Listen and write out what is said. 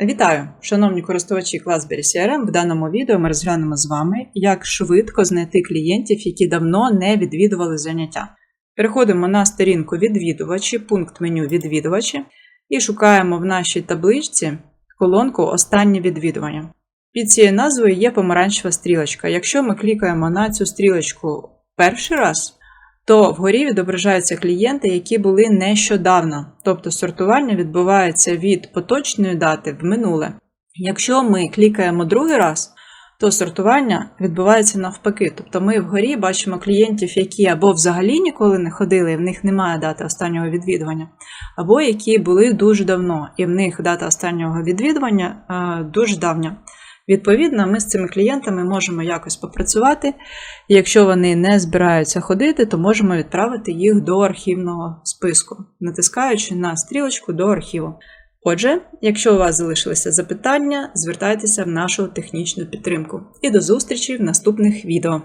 Вітаю, шановні користувачі Classberry CRM. В даному відео ми розглянемо з вами, як швидко знайти клієнтів, які давно не відвідували заняття. Переходимо на сторінку відвідувачі, пункт меню відвідувачі і шукаємо в нашій табличці колонку Останнє відвідування. Під цією назвою є помаранчева стрілочка. Якщо ми клікаємо на цю стрілочку перший раз, то вгорі відображаються клієнти, які були нещодавно, тобто сортування відбувається від поточної дати в минуле. Якщо ми клікаємо другий раз, то сортування відбувається навпаки. Тобто ми вгорі бачимо клієнтів, які або взагалі ніколи не ходили, і в них немає дати останнього відвідування, або які були дуже давно, і в них дата останнього відвідування е, дуже давня. Відповідно, ми з цими клієнтами можемо якось попрацювати. І Якщо вони не збираються ходити, то можемо відправити їх до архівного списку, натискаючи на стрілочку до архіву. Отже, якщо у вас залишилися запитання, звертайтеся в нашу технічну підтримку. І до зустрічі в наступних відео.